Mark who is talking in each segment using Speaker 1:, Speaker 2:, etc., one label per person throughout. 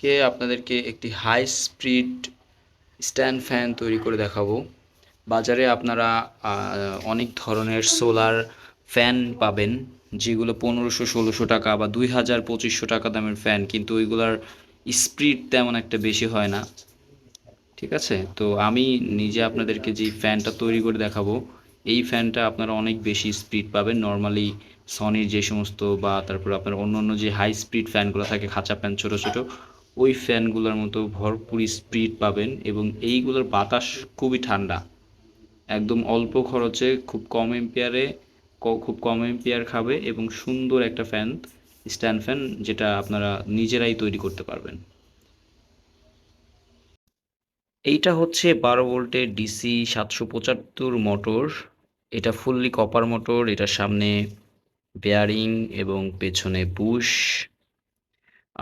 Speaker 1: কে আপনাদেরকে একটি high speed stand fan তৈরি করে দেখাবো। বাজারে আপনারা অনেক ধরনের সোলার ফ্যান পাবেন, যেগুলো পনেরোশো, ষোলোশো টাকা বা দুই হাজার পঁচিশশো টাকা দামের ফ্যান কিন্তু ওইগুলার স্পিড তেমন একটা বেশি হয় না। ঠিক আছে? তো আমি নিজে আপনাদেরকে যে ফ্যানটা তৈরি করে দেখাবো, এই ফ্যানটা আপনারা অনেক বেশি স্পিড পাবেন। নর্মালি সনির যে সমস্ত বা তারপর আপনার অন্য অন্য যে হাই স্পিড ফ্যানগুলো থাকে, খাঁচা ফ্যান ছোটো, ছোট ওই ফ্যানগুলোর মতো ভরপুর স্পিড পাবেন এবং এইগুলোর বাতাস খুবই ঠান্ডা। একদম অল্প খরচে খুব কম এম্পিয়ারে খুব কম এম্পিয়ার খাবে এবং সুন্দর একটা ফ্যান, স্ট্যান্ড ফ্যান যেটা আপনারা নিজেরাই তৈরি করতে পারবেন। এইটা হচ্ছে বারো ভোল্টের ডিসি সাতশো পঁচাত্তর মোটর। এটা ফুললি কপার মোটর, এটার সামনে বেয়ারিং এবং পেছনে বুশ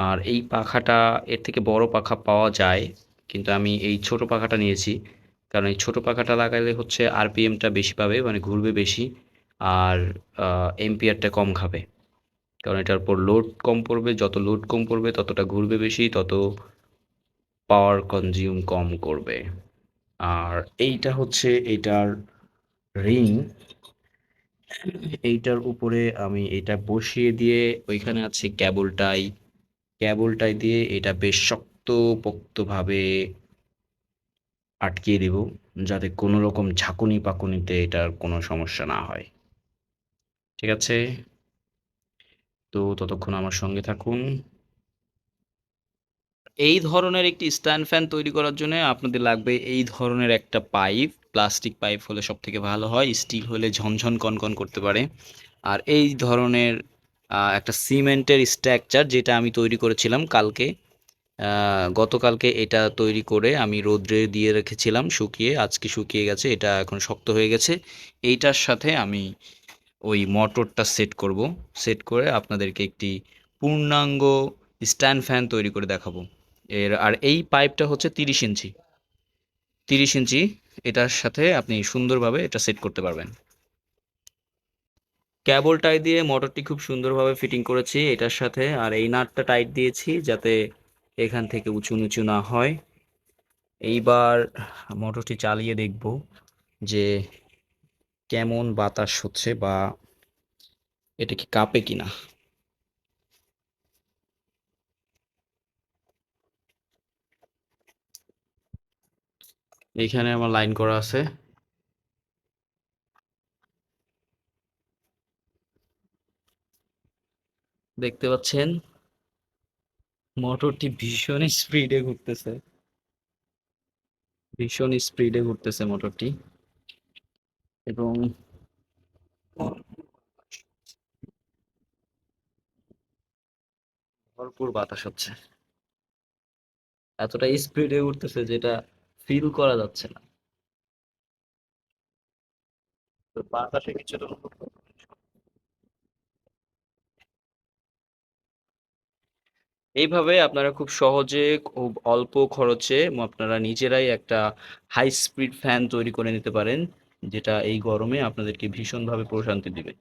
Speaker 1: আর এই পাখাটা এর থেকে বড় পাখা পাওয়া যায়, কিন্তু আমি এই ছোট পাখাটা নিয়েছি। কারণ এই ছোট পাখাটা লাগালে হচ্ছে আরপিএমটা বেশি পাবে মানে ঘুরবে বেশি, আর এম্পিয়ারটা কম খাবে। কারণ এটার উপর লোড কম পড়বে, যত লোড কম পড়বে, ততটা ঘুরবে বেশি, তত পাওয়ার কনজিউম কম করবে। আর এইটা হচ্ছে এটার রিং এইটার উপরে আমি এটা বসিয়ে দিয়ে ওইখানে আছে ক্যাবলটাই ক্যাবলটাই দিয়ে এটা বেশ শক্তপোক্তভাবে আটকিয়ে দেব, যাতে কোনো রকম ঝাঁকুনি পাকুনিতে এটার কোনো সমস্যা না হয়। ঠিক আছে? তো ততক্ষণ আমার সঙ্গে থাকুন। এই ধরনের একটি স্ট্যান্ড ফ্যান তৈরি করার জন্য আপনাদের লাগবে এই ধরনের একটা পাইপ। প্লাস্টিক পাইপ হলে সব থেকে ভালো হয়, স্টিল হলে ঝনঝন কনকন করতে পারে। আর এই ধরনের একটা সিমেন্টের স্ট্রাকচার যেটা আমি তৈরি করেছিলাম কালকে। গতকালকে এটা তৈরি করে আমি রোদ্রে দিয়ে রেখেছিলাম, শুকিয়ে, আজকে শুকিয়ে গেছে, এটা এখন শক্ত হয়ে গেছে। এইটার সাথে আমি ওই মোটরটা সেট করব। সেট করে আপনাদেরকে একটি পূর্ণাঙ্গ স্ট্যান্ড ফ্যান তৈরি করে দেখাবো। এর, আর এই পাইপটা হচ্ছে তিরিশ ইঞ্চি। তিরিশ ইঞ্চি, এটার সাথে আপনি সুন্দরভাবে এটা সেট করতে পারবেন। ক্যাবল টাই দিয়ে মোটরটি খুব সুন্দরভাবে ফিটিং করেছি এটার সাথে। আর এই নাটটা টাইট দিয়েছি যাতে এখান থেকে উঁচু নিচু না হয়। এইবার মোটরটি চালিয়ে দেখব যে কেমন বাতাস হচ্ছে বা এটা কি কাঁপে কিনা। এখানে আমার লাইন করা আছে। দেখতে পাচ্ছেন? মোটরটি ভীষণ স্পিডে ঘুরতেছে। ভীষণ স্পিডে ঘুরতেছে মোটরটি। এবং ভরপুর বাতাস হচ্ছে। এতটা স্পিডে উঠতেছে যেটা ফিল করা যাচ্ছে না। তো বাতাসে কিছুটা এইভাবে আপনারা খুব সহজে, খুব অল্প খরচে আপনারা নিজেরাই একটা হাই স্পিড ফ্যান তৈরি করে নিতে পারেন, যেটা এই গরমে আপনাদেরকে ভীষণভাবে প্রশান্তি দিবে।